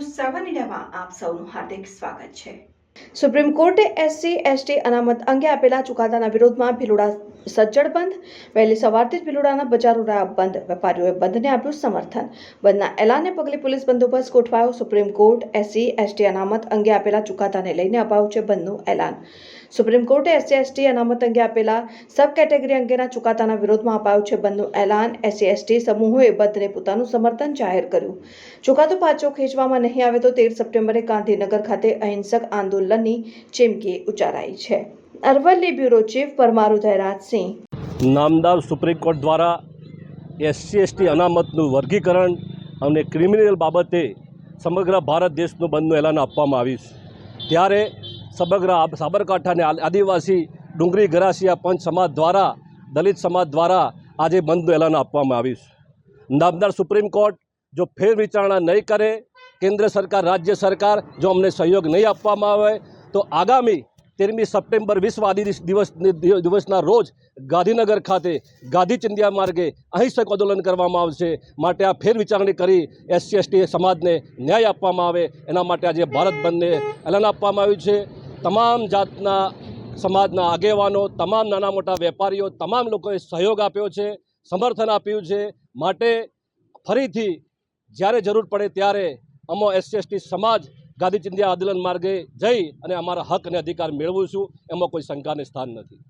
News સેવન આપ સૌનું હાર્દિક સ્વાગત છે. સુપ્રીમ કોર્ટે એસસી, એસટી અનામત અંગે આપેલા ચુકાદાના વિરોધમાં ભીલોડા સજ્જડ બંધ. વહેલી સવારથી જ ભીલોડાના બજારો રહ્યા બંધ. વેપારીઓએ બંધને આપ્યું સમર્થન. બંધના એલાનને પગલે પોલીસ બંદોબસ્ત ગોઠવાયો. સુપ્રીમ કોર્ટ, એસસી, એસટી અનામત અંગે આપેલા ચુકાદાને લઈને અપાયું છે બંધનું એલાન. સુપ્રીમ કોર્ટે એસસી, એસટી અનામત અંગે આપેલા સબ કેટેગરી અંગેના ચુકાદાના વિરોધમાં અપાયું છે બંધનું એલાન. એસસી, એસટી સમૂહોએ બંધને પોતાનું સમર્થન જાહેર કર્યું. ચુકાદો પાછો ખેંચવામાં નહીં આવે તો તેર સપ્ટેમ્બરે ગાંધીનગર ખાતે અહિંસક આંદોલનની ચીમકી ઉચ્ચારાઈ છે. અરવલ્લી બ્યુરો ચીફ પરમારુ ધૈરાજસિંહ નામદાર સુપ્રીમ કોર્ટ દ્વારા એસસી, એસટી અનામતનું વર્ગીકરણ અને ક્રિમિનલ બાબતે સમગ્ર ભારત દેશનું બંધનું એલાન આપવામાં આવ્યું ત્યારે સમગ્ર સાબરકાંઠાને આદિવાસી ડુંગરી ગરાસિયા પંચ સમાજ દ્વારા, દલિત સમાજ દ્વારા આજે બંધનું એલાન આપવામાં આવ્યું નામદાર સુપ્રીમ કોર્ટ જો ફેર વિચારણા નહીં કરે, કેન્દ્ર સરકાર, રાજ્ય સરકાર, જો અમને સહયોગ નહીં આપવામાં આવે, તો આગામી તેરમી સપ્ટેમ્બર વિશ્વ આદિ દિવસ, દિવસના રોજ ગાંધીનગર ખાતે ગાંધી ચિંધ્યા માર્ગે અહિંસક આંદોલન કરવામાં આવશે. માટે આ ફેર વિચારણી કરી એસસી, એસટી સમાજને ન્યાય આપવામાં આવે. એના માટે આજે ભારત બંધને એલાન આપવામાં આવ્યું છે. તમામ જાતના સમાજના આગેવાનો, તમામ નાના મોટા વેપારીઓ, તમામ લોકોએ સહયોગ આપ્યો છે, સમર્થન આપ્યું છે. માટે ફરીથી જ્યારે જરૂર પડે ત્યારે અમો એસસી સમાજ ગાંધી ચિંધ્યા આંદોલન માર્ગે જઈ અને અમારા હક અને અધિકાર મેળવું છું. એમાં કોઈ શંકાને સ્થાન નથી.